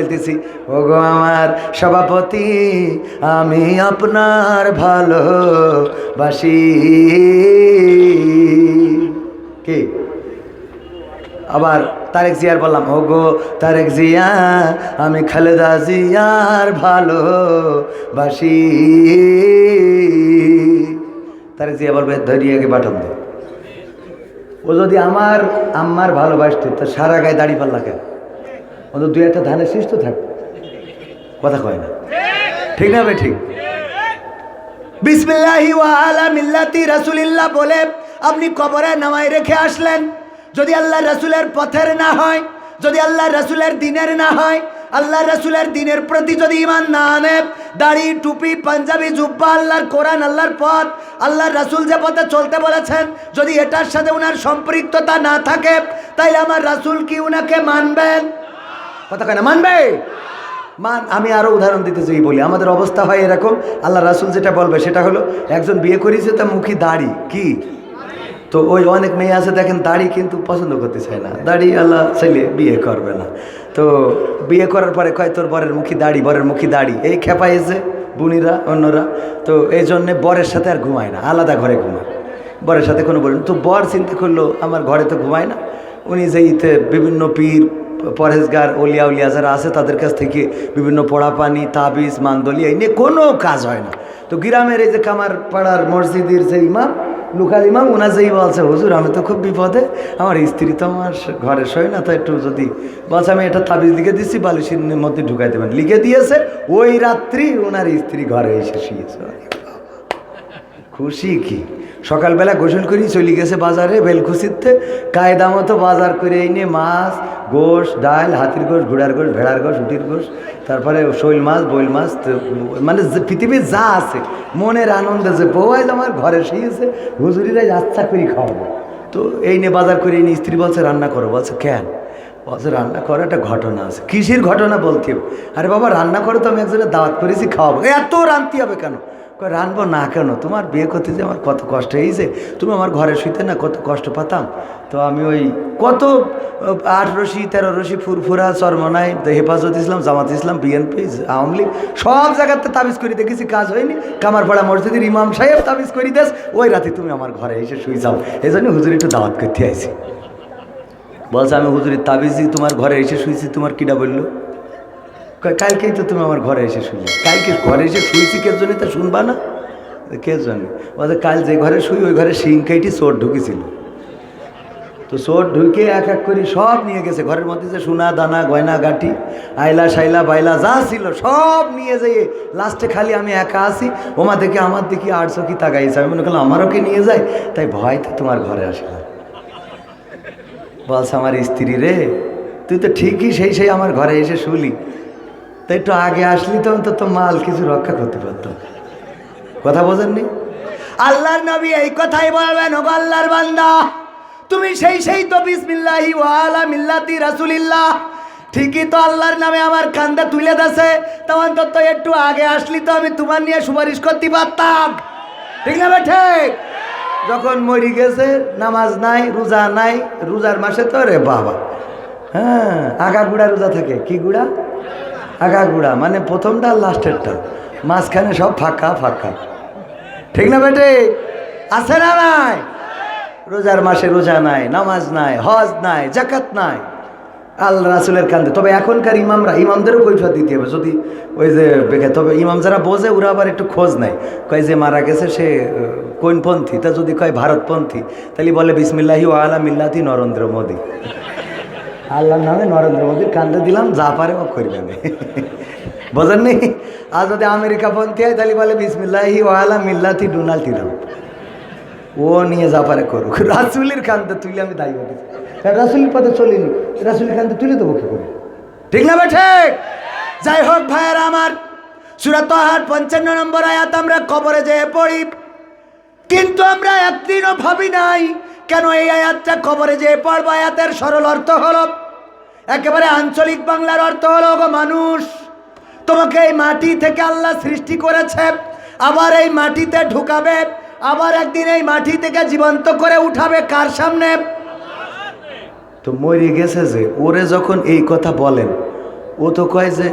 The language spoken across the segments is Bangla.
বলতেছি, ওগো আমার সভাপতি, আমি আপনার ভালো বাসি কি? আবার তারেক জিয়ার বললাম, ওগো তারেক জিয়া, আমি খালেদা জিয়ার ভালো বাসি তারেক জিয়া বলবে ধরিয়াকে পাঠান দে। ও যদি আমার আম্মার ভালোবাসতো, তো সারা গায়ে দাড়ি পাল্লা কেন? ও তো দুই একটা ধানের শীষ তো থাকবে। কথা কয় না। ঠিক না ভাই, ঠিক? বিসমিল্লাহি ওয়া আলা মিল্লাতি রাসূলিল্লাহ বলে আপনি কবরে নামাই রেখে আসলেন। যদি আল্লাহ রাসূলের পথের না হয়, যদি আল্লাহ রাসূলের দিনের না হয় আল্লাহ রাসূলের দিনের প্রতি যদি ইমান না আনে, দাড়ি, টুপি, পাঞ্জাবি, জুব্বা, আল্লাহর কোরআন, আল্লাহর পথ আল্লাহ রাসূল যে পথে চলতে বলেছেন, যদি এটার সাথে ওনার সম্পৃক্ততা না থাকে, তাইলে আমার রাসূল কি উনাকে মানবেন? কথা কয় না, মানবে? মান, আমি আরও উদাহরণ দিতে চাই বলি। আমাদের অবস্থা হয় এরকম, আল্লাহ রাসুল যেটা বলবে সেটা হলো, একজন বিয়ে করেছে তার মুখী দাড়ি, কি? তো ওই অনেক মেয়ে আছে, দেখেন দাড়ি কিন্তু পছন্দ করতে চায় না। দাড়ি আল্লাহ ছেলে বিয়ে করবে না। তো বিয়ে করার পরে কয়, তোর বরের মুখী দাড়ি, বরের মুখী দাড়ি। এই খেপাইছে বুনিরা, অন্যরা। তো এই জন্যে বরের সাথে আর ঘুমায় না, আলাদা ঘরে ঘুমায়। বরের সাথে কোনো বলেন তো বর চিন্তা করল, আমার ঘরে তো ঘুমায় না। উনি যে ইতে বিভিন্ন পীর পরহেজগার, অলিয়া উলিয়া যারা আছে তাদের কাছ থেকে বিভিন্ন পড়াপানি তাবিজ, মান্দলি, এই নিয়ে কোনো কাজ হয় না। তো গ্রামের এই যে কামার পাড়ার মসজিদের যে ইমাম, লোকাল ইমাম ওনার যেই বলছে, হুজুর, আমি তো খুব বিপদে, আমার স্ত্রী তো আমার ঘরে শোয় না, তো একটু যদি বলছে, আমি এটা তাবিজ লিখে দিচ্ছি বালিশের মধ্যে ঢুকাই দেবেন। লিখে দিয়েছে, ওই রাত্রি ওনার স্ত্রী ঘরে এসে শুয়েছে। খুশি কি? সকালবেলা গোসল করি চলে গেছে বাজারে বেলখুশিতে কায়দা মতো বাজার করে এনে মাছ গোশ, ডাল, হাতির গোশ, ঘোড়ার গোশ, ভেড়ার গোশ, উটির গোশ, তারপরে শৈল মাছ, বইল মাছ মানে পৃথিবীর যা আছে, মনের আনন্দে যে আজ আমার, ঘরে শুয়েছে হুজুরিরা আচ্ছা করে খাওয়াবো। তো এই নিয়ে বাজার করে এনে স্ত্রী বলছে, রান্না করো। বলছে, কেন? বলছে, রান্না করার একটা ঘটনা আছে। কিসের ঘটনা বলতে আরে বাবা, রান্না করে তো আমি একজনের দাওয়াত করেছি, খাওয়াবো। এত রানতে হবে কেন? রানবো? না কেন? তোমার বিয়ে করতে যে আমার কত কষ্ট? হয়েছে তুমি আমার ঘরে শুইতে না কত কষ্ট পাতাম। তো আমি ওই কত আট রশি, তেরো রশি, ফুরফুরা, চরমনাই হেফাজত ইসলাম, জামাত ইসলাম, বিএনপি, আওয়ামী লীগ, সব জায়গাতে তাবিজ করে দেখেছি, কাজ হয়নি। কামারপাড়া মসজিদের ইমাম সাহেব তাবিজ করি দেস, ওই রাতে তুমি আমার ঘরে এসে শুই যাও। এই জন্য হুজুর একটু দাওয়াত করতে আইছি। বলছে, আমি হুজুরের তাবিজি তোমার ঘরে এসে শুয়েছি, তোমার কিটা বলল? কালকেই তো তুমি আমার ঘরে এসে শুনলে কালকে ঘরে এসে শুয়েছি কে জন্য তা শুনবা না? কে জন্য? বলছে, কাল যে ঘরে শুই, ওই ঘরে শিংকাইটি চোর ঢুকেছিল। তো চোর ঢুকে এক এক করে সব নিয়ে গেছে। ঘরের মধ্যে যে সোনা, দানা, গয়না গাঠি আইলা সাইলা বাইলা যা ছিল, সব নিয়ে যেয়ে লাস্টে খালি আমি একা আসি ওমা দেখে আমার দেখি আটশো কি তাকাইছে। আমি মনে করলাম, আমারও কি নিয়ে যায়? তাই ভয়তে তোমার ঘরে আসলাম। বলছে, আমার স্ত্রী রে, তুই তো ঠিকই সেই সেই আমার ঘরে এসে শুলি। তাই একটু আগে আসলি তো অন্তত মাল কিছু রক্ষা করতে পারতাম। কথা বোঝেননি? আল্লাহর নবী এই কথাই বলবেন ও আল্লাহর বান্দা, তুমি সেই সেই তো বিসমিল্লাহি ওয়ালা মিল্লাতি রাসূলিল্লাহ। ঠিকই তো আল্লাহর নামে আমার কান্দা তুলে দেছে তো অন্তত একটু আগে আসলি তো আমি তোমার নিয়ে সুপারিশ করতে পারতাম। ঠিক না ঠিক? যখন মরি গেছে, নামাজ নাই, রোজা নাই, রোজার মাসে তো রে বাবা। হ্যাঁ আগা গুড়া রোজা থাকে, কি গুড়া? আগা গুড়া মানে প্রথমটা আর লাস্টেরটা। মাঝখানে সব ফাঁকা ফাঁকা। ঠিক না বেটে? আছে না নাই? রোজার মাসে রোজা নাই, নামাজ নাই, হজ নাই জাকাত নাই। আল্লাহ রাসুলের কান্দে। তবে এখনকার ইমামরা, ইমামদেরও কৈফত দিতে হবে। যদি ওই যে তবে ইমাম যারা বোঝে, ওরা আবার একটু খোঁজ নেয়। কয় যে মারা গেছে সে কোনপন্থী তা যদি কয় ভারতপন্থী, তাহলে বলে, বিসমিল্লাহি ও মিল্লাতি নরেন্দ্র মোদী। আল্লাহর নামে নরেন্দ্র মোদীর কান্দে দিলাম, যা পারে ও না বোঝেন নি আর যদি আমেরিকা পন্থী হয়, তাহলে বলে, বিসমিল্লাহি ও আলা মিল্লাতি ডোনাল্ড ট্রাম্প ও নিয়ে যা পারে করুক। রাসুলের কান্দে তুলে আমি দায়ী হতে রাসুলের পথে চলিনি, রাসুলের কান্দে তুলে দেবো কি করে? ঠিক না ঠিক যাই হোক ভাইয়ের আমার সুরাত হাট পঞ্চান্ন নম্বর আয়াত আমরা কবরে যেয়ে পড়ি। কিন্তু আমরা একদিনও ভাবি নাই, কেন এই আয়াতটা কবরে যেয়ে পড়ব? আয়াতের সরল অর্থ হলো একেবারে আঞ্চলিক বাংলার অর্থ হলো গো মানুষ, তোমাকে এই মাটি থেকে আল্লাহ সৃষ্টি করেছে, আবার এই মাটিতে ঢুকাবে, আবার একদিন এই মাটি থেকে জীবন্ত করে উঠাবে কার সামনে? তো মরে গেছে যে, ওরে যখন এই কথা বলেন, ও তো কয় যে,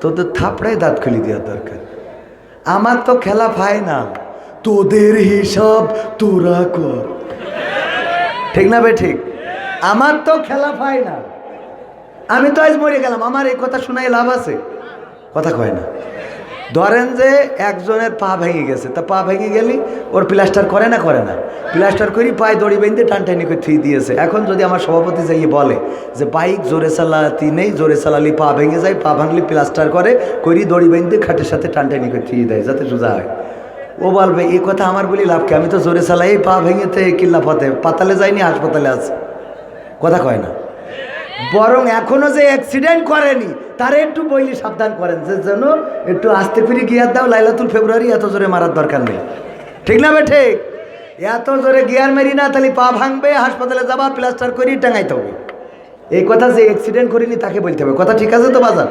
তোদের থাপড়াই দাঁত খুলি দেওয়ার দরকার। আমার তো খেলা ফাইনাল তোদের হিসাব তোরা কর। ঠিক না বে, ঠিক? আমার তো খেলা ফাইনাল আমি তো আজ মরে গেলাম, আমার এই কথা শোনাই লাভ আছে? কথা কয় না। ধরেন যে একজনের পা ভেঙে গেছে, তা পা ভেঙে গেলি ওর প্লাস্টার করে না করে না? প্লাস্টার করি পায়ে দড়ি বেঁধে টানটানি করে থুই দিয়েছে। এখন যদি আমার সভাপতি যাইয়ে বলে যে বাইক জোরে চালাতি নেই, জোরে চালালি পা ভেঙে যায়, পা ভাঙলি প্লাস্টার করে, করি দড়ি বেঁধে খাটের সাথে টানটানি করে থুই দেয়, যাতে সোজা হয়। ও বলবে, এই কথা আমার বলি লাভ কি? আমি তো জোরে চালাই, পা ভেঙেতে কিল্লা পথে, পাতালে যাইনি, হাসপাতালে আছে। কথা কয় না। বরং এখনও যে অ্যাক্সিডেন্ট করেনি, তারে একটু বইলি সাবধান করেন, যে যেন একটু আস্তে ফিরে গিয়ার দাও, লাইলাতুল ফেব্রুয়ারি এত জোরে মারার দরকার নেই। ঠিক না ঠিক? এত জোরে গিয়ার মেরি না, তাহলে পা ভাঙবে, হাসপাতালে যাবা, প্লাস্টার করি, টাঙাইতে হবে। এই কথা যে অ্যাক্সিডেন্ট করিনি, তাকে বলতে হবে। কথা ঠিক আছে তো বাজার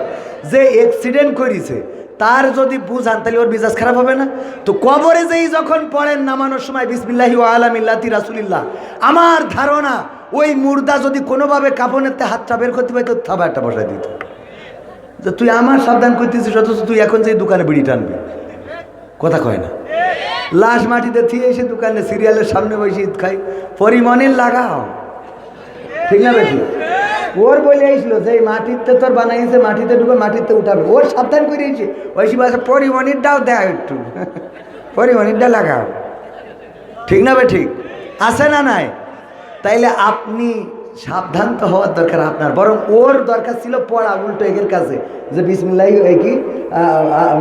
যে অ্যাক্সিডেন্ট করিছে, তার যদি বুঝান, তাহলে ওর মেজাজ খারাপ হবে না? তো কবরে যেই যখন পড়েন, নামানোর সময়, বিসমিল্লাহি ও আলামিল্লাতি রাসুলিল্লাহ, আমার ধারণা ওই মুর্দা যদি কোনোভাবে কাপনেতে হাতটা বের করতে পারতো, থাবা একটা বসায় দিত। যে তুই আমার সাবধান করতেছিস, অথচ তুই এখন যে দোকানে বিড়ি টানবি। কথা কয় না। লাশ মাটিতে থিয়ে এসে দোকানে সিরিয়ালের সামনে বসে ঈদ খাই। পরিমণের লাগাও। ঠিক না বেশি ওর বলে আইছিল যে মাটিতে তোর বানাইছে, মাটিতে ঢুকে মাটিতে উঠাবে। ওর সাবধান করিয়েছে ওই বাসা পরিমণিরটাও দেয় একটু। পরিমণিরটা লাগাও। ঠিক না বে ঠিক আছে না নাই? তাইলে আপনি সাবধান তো হওয়ার দরকার আপনার। বরং ওর দরকার ছিল পড়া, উল্টো এগের কাছে যে বিসমিল্লাহ কি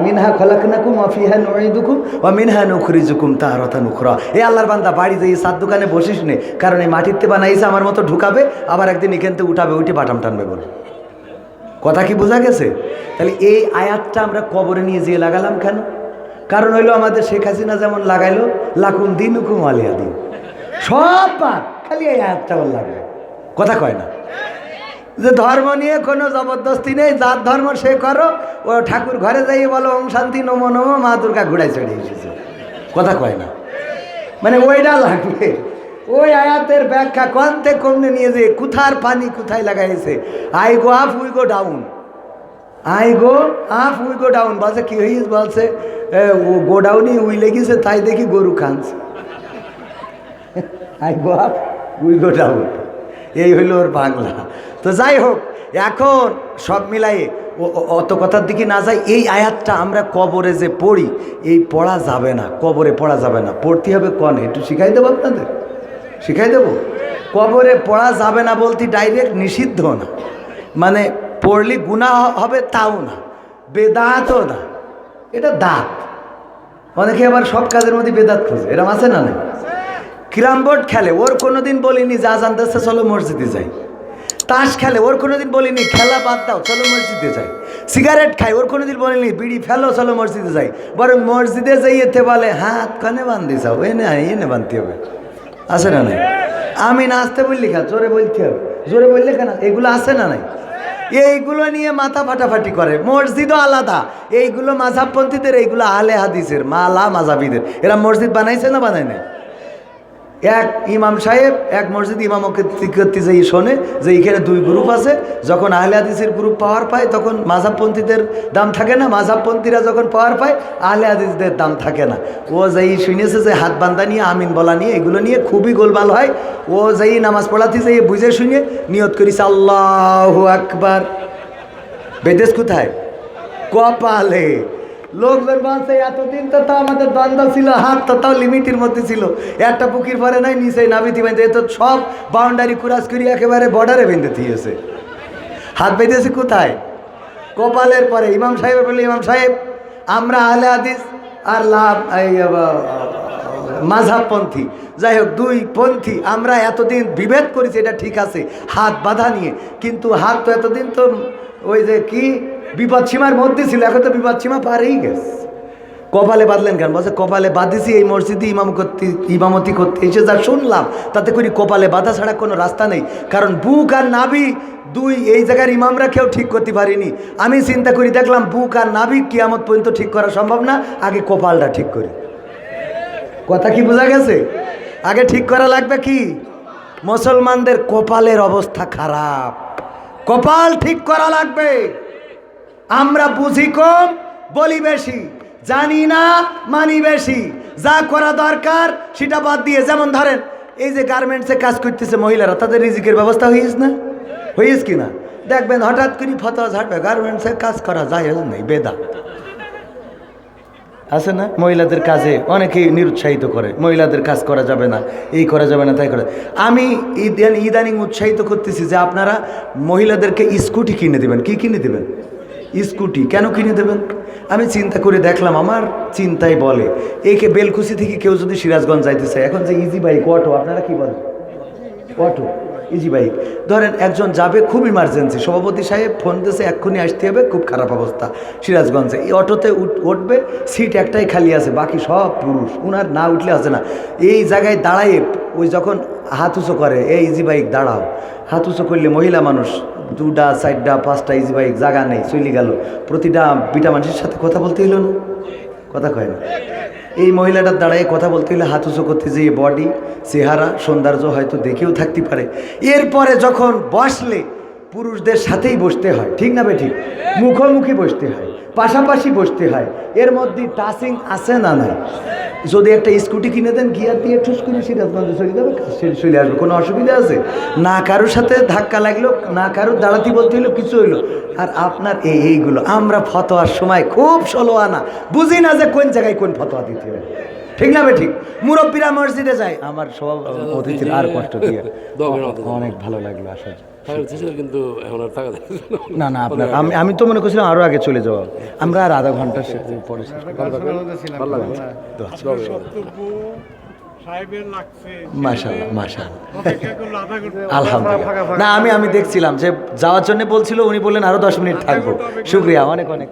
মিনহা খলাকনাকুম অফিহা নুইদুকুম ও মিনহা নুখরিজুকুম তাহারতা নুখরা এই আল্লাহর বান্দা, বাড়ি যেয়ে সাত দোকানে বসিস নে, কারণ এই মাটিতে বানাইছে, আমার মতো ঢুকাবে, আবার একদিন এখানতে উঠাবে, উঠে বাটাম টানবে বলে। কথা কি বোঝা গেছে? তাহলে এই আয়াতটা আমরা কবরে নিয়ে যেয়ে লাগালাম কেন? কারণ হইল আমাদের শেখ হাসিনা যেমন লাগাইলো, লাকুম দিন হুকুম আলিয়া দিন। সব পাক খালি এই আয়াতটা লাগবে। কথা কয় না। যে ধর্ম নিয়ে কোনো জবরদস্তি নেই, যার ধর্ম সে করো, ও ঠাকুর ঘরে যাইয়ে বলো, ওম শান্তি, নমো নমো, মা দুর্গা ঘুরাই চড়ে এসেছে। কথা কয় না। মানে ওইটা লাগবে। ওই আয়াতের ব্যাখ্যা কন্তে কমনে নিয়ে যে কোথার পানি কোথায় লাগাইছে। I go up we go, down. I go up we go, down. বলছে, কি হইস বলছে ও গো ডাউনই উই লেগেছে, তাই দেখি গরু খানছে। I go up we go down এই হইল ওর বাংলা। তো যাই হোক, এখন সব মিলাই অত কথার দিকে না যাই, এই আয়াতটা আমরা কবরে যে পড়ি, এই পড়া যাবে না, কবরে পড়া যাবে না। পড়তে হবে কনে? একটু শিখাই দেবো আপনাদের? শিখাই দেবো? কবরে পড়া যাবে না বলতে ডাইরেক্ট নিষিদ্ধ না। মানে পড়লে গুণা হবে তাও না, বেদাতও না। এটা দাঁত। অনেকে আবার সব কাজের মধ্যে বেদাত খোঁজে। এরম আছে না নাই? ক্রাম বোর্ড খেলে, ওর কোনোদিন বলিনি যা জানতেছে চলো মসজিদে যাই। তাস খেলে, ওর কোনোদিন বলিনি খেলা বাদ দাও, চলো মসজিদে যাই। সিগারেট খাই, ওর কোনোদিন বলিনি বিড়ি ফেলো, চলো মসজিদে যাই। বরং মসজিদে যাই এতে বলে, হাত কানে বান্ধি যাও, এনে এনে বাঁধতে হবে। আছে না নাই? আমি নাচতে বললি খা জোরে বলতে হবে। জোরে বললে কেন? এগুলো আছে না নাই? এইগুলো নিয়ে মাথা ফাটাফাটি করে। মসজিদও আলাদা। এইগুলো মাঝাবপন্থীদের, এইগুলো আলে হাদিসের, মালা মাঝাবিদের। এরা মসজিদ বানাইছে না বানায় নাই? এক ইমাম সাহেব, এক মসজিদ ইমামকে করতে যাই শোনে, যে এখানে দুই গ্রুপ আছে, যখন আহলে হাদিসের গ্রুপ পাওয়ার পায়, তখন মাঝাবপন্থীদের দাম থাকে না। মাঝাবপন্থীরা যখন পাওয়ার পায়, আহলে হাদিসদের দাম থাকে না। ও যেই শুনেছে যে হাত বান্ধা নিয়ে, আমিন বলা নিয়ে, এগুলো নিয়ে খুবই গোলমাল হয়। ও যেই নামাজ পড়াতে যাই বুঝে শুনে নিয়ত করিস আল্লাহ আকবার। বেদেশ কোথায়? কপালে। লোকজন বলছে, এতদিন তো তাও আমাদের দ্বন্দ্ব ছিল, হাত তো তাও লিমিটের মধ্যে ছিল। একটা পুকির পরে নাই নিচে নাবিতি বেঁধে তো সব বাউন্ডারি কুরাস করি, একেবারে বর্ডারে বেঁধে দিয়েছে। হাত বেঁধেছে কোথায়? কপালের পরে। ইমাম সাহেব বলে ইমাম সাহেব, আমরা আহলে হাদিস আর লাভ, এই মাঝাবপন্থী যাই হোক, দুই পন্থী, আমরা এতদিন বিভেদ করেছি, এটা ঠিক আছে। হাত বাধা নিয়ে। কিন্তু হাত তো এতদিন তো ওই যে কি বিপদ সীমার মধ্যে ছিল, এখন তো বিপদ সীমা পারেই গেছে। কপালে বাঁধলেন কেন? বলছে, কপালে বাঁধেছি, এই মসজিদে ইমাম করতে, ইমামতি করতে এসে যা শুনলাম, তাতে করি কপালে বাঁধা ছাড়া কোনো রাস্তা নেই। কারণ বুক আর নাভি দুই, এই জায়গার ইমামরা কেউ ঠিক করতে পারিনি। আমি চিন্তা করি, দেখলাম বুক আর নাভি কিয়ামত পর্যন্ত ঠিক করা সম্ভব না, আগে কপালটা ঠিক করি। কথা কি বোঝা গেছে? আগে ঠিক করা লাগবে কি? মুসলমানদের কপালের অবস্থা খারাপ। কপাল ঠিক করা লাগবে। আমরা বুঝি কম, বলি বেশি। জানি না, মানি বেশি। যা করা দরকার, সেটা বাদ দিয়ে, যেমন ধরেন, এই যে গার্মেন্টসে কাজ করতেছে মহিলারা, তাদের রিজিকের ব্যবস্থা হইস না? হইস কি না? দেখবেন, হঠাৎ করে ফতোয়া ঝাড়বে গার্মেন্টসে কাজ করা যায় নেই, বেদা। আছে না? মহিলাদের কাজে অনেকেই নিরুৎসাহিত করে, মহিলাদের কাজ করা যাবে না, এই করা যাবে না, তাই করে। আমি ইদানিং উৎসাহিত করতেছি যে আপনারা মহিলাদেরকে স্কুটি কিনে দেবেন। কি কিনে দেবেন? স্কুটি কেন কিনে দেবেন? আমি চিন্তা করে দেখলাম, আমার চিন্তাই বলে। একে বেলকুচি থেকে কেউ যদি সিরাজগঞ্জ যাইতে চায়, এখন যে ইজি বাইক অটো আপনারা কি বলেন? অটো ইজি বাইক ধরেন একজন যাবে খুব ইমার্জেন্সি সভাপতি সাহেব ফোন দিয়েছে এক্ষুনি আসতে হবে, খুব খারাপ অবস্থা, সিরাজগঞ্জে। এই অটোতে উঠ- উঠবে সিট একটাই খালি আছে, বাকি সব পুরুষ, উনার না উঠলে আছে না। এই জায়গায় দাঁড়ায়, ওই যখন হাত উঁচু করে, এই ইজি বাইক দাঁড়াও। হাত উঁচু করলে মহিলা মানুষ দুটা চারটা পাঁচটা, ইজি বাইক জায়গা নেই চলে গেল। প্রতিটা বিটা মানুষের সাথে কথা বলতে হলো না? কথা কয় না। এই মহিলাটার দাঁড়ায় কথা বলতে হলে হাত উঁচু করতে যে বডি চেহারা, সৌন্দর্য হয়তো দেখেও থাকতে পারে। এরপরে যখন বসলে, পুরুষদের সাথেই বসতে হয়, ঠিক না বে ঠিক? মুখোমুখি বসতে হয়। পাশাপাশি বসতে হয়। এর মধ্যে টাচিং আছে না নাই? যদি একটা স্কুটি কিনে দেন গিয়ার দিয়ে ঠুস করে সিরাজগঞ্জে চলে যাবে চলে আসবে কোনো অসুবিধা আছে? না কারোর সাথে ধাক্কা লাগল না কারোর দাঁড়াতি বলতে হলো কিছু হইল। আর আপনার এই এইগুলো আমরা ফতোয়ার সময় খুব সলো আনা। বুঝি না যে কোন জায়গায় কোন ফতোয়া দিতে হবে ঠিক না ঠিক? মুরব্বীরা মসজিদে যায়। আমার সব অতিথির আর কষ্ট দিয়ে। অনেক ভালো লাগল আসলে কিন্তু এখন আর থাকা না। না না আপনার আমি আমি তো মনে করছিলাম আরও আগে চলে যাওয়া। আমরা আর আধা ঘণ্টা পরে আলহামদুলিল্লাহ। না আমি আমি দেখছিলাম যে যাওয়ার জন্য বলছিল উনি বললেন আরও দশ মিনিট থাকব। শুক্রিয়া অনেক অনেক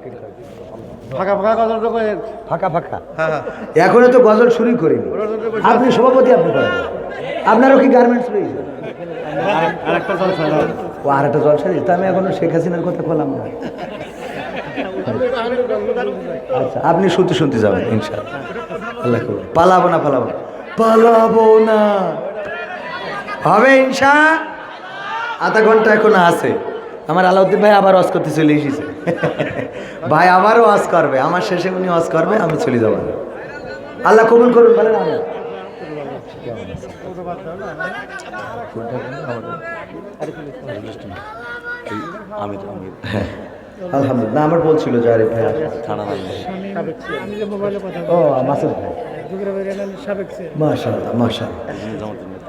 ফাঁকা ফাঁকা কথা তো কয়ে ফাঁকা ফাঁকা। এখনও তো গজল শুরুই করিনি। আপনি সভাপতি আপনি করেন? আপনারও কি গার্মেন্টস রয়েছে? ও আর একটা জলসা দিয়েছে। আমি এখনও শেখ হাসিনার কথা বললাম না। আচ্ছা আপনি শুনতে শুনতে যাবেন ইনশাআল্লাহ। আল্লাহ পালাবো না পালাবো না। পালাবো না। হবে ইনশা? আধা ঘণ্টা এখনও আছে। আমার আলাউদ্দিন ভাই আবার ওয়াজ করতে চলে এসেছে। ভাই আবারও অস করবে, আমার শেষে উনি অস করবে, আমি চলে যাব। আল্লাহ কবুল করুন বলেন আলহামদুলিল্লাহ আমার বলছিল আরে ভাই ও, মাসুদ ভাই।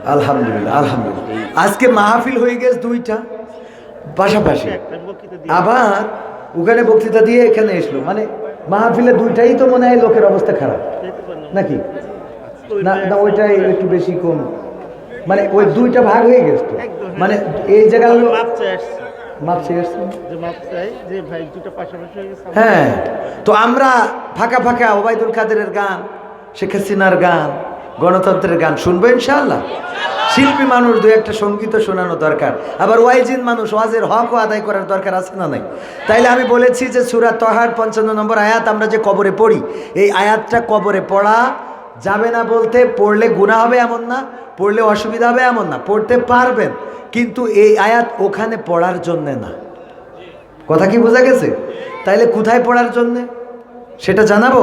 আলহামদুলিল্লাহ আলহামদুলিল্লাহ। আজকে মাহফিল হয়ে গেছে দুইটা। পাশাপাশি। আবার ওখানে বক্তৃতা দিয়ে এখানে এসলো। মানে মাহফিলে দুইটাই তো মনে হয় লোকের অবস্থা খারাপ। নাকি? না না ওইটাই একটু বেশি কম। মানে ওই দুইটা ভাগ হয়ে গেছে তো। মানে এই জায়গা মাপ চেয়ে আসছে। হয়ে হ্যাঁ। তো আমরা ফাঁকা ফাঁকা ওবায়দুল কাদেরের গান শেখ হাসিনার গান গণতন্ত্রের গান শুনব ইনশাআল্লাহ। শিল্পী মানুষ দু একটা সংগীত শোনানো দরকার। আবার ওয়াইজিন মানুষ, ওয়াজের হকও আদায় করার দরকার আছে না নাই? তাইলে আমি বলেছি যে সুরা তহার পঞ্চান্ন নম্বর আয়াত আমরা যে কবরে পড়ি, এই আয়াতটা কবরে পড়া যাবে না বলতে, পড়লে গুণা হবে এমন না, পড়লে অসুবিধা হবে এমন না, পড়তে পারবেন। কিন্তু এই আয়াত ওখানে পড়ার জন্যে না। কথা কি বোঝা গেছে? তাইলে কোথায় পড়ার জন্যে? সেটা জানাব?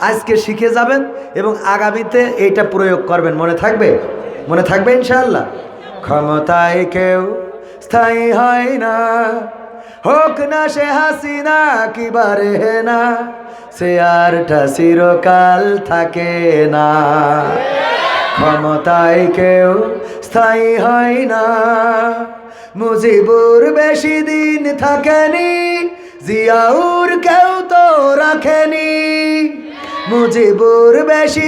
আজকে শিখে যাবেন এবং আগামীতে এইটা প্রয়োগ করবেন। মনে থাকবে? মনে থাকবে ইনশাআল্লাহ? ক্ষমতায় কেউ স্থায়ী হয় না। হোক না সে হাসিনা, কি বারে না, সে আরটা চিরকাল থাকে না। ক্ষমতায় কেউ স্থায়ী হয় না। মুজিবুর বেশি দিন থাকেনি, জিয়াউর কেউ তো রাখেনি। মুজিবুর বেশি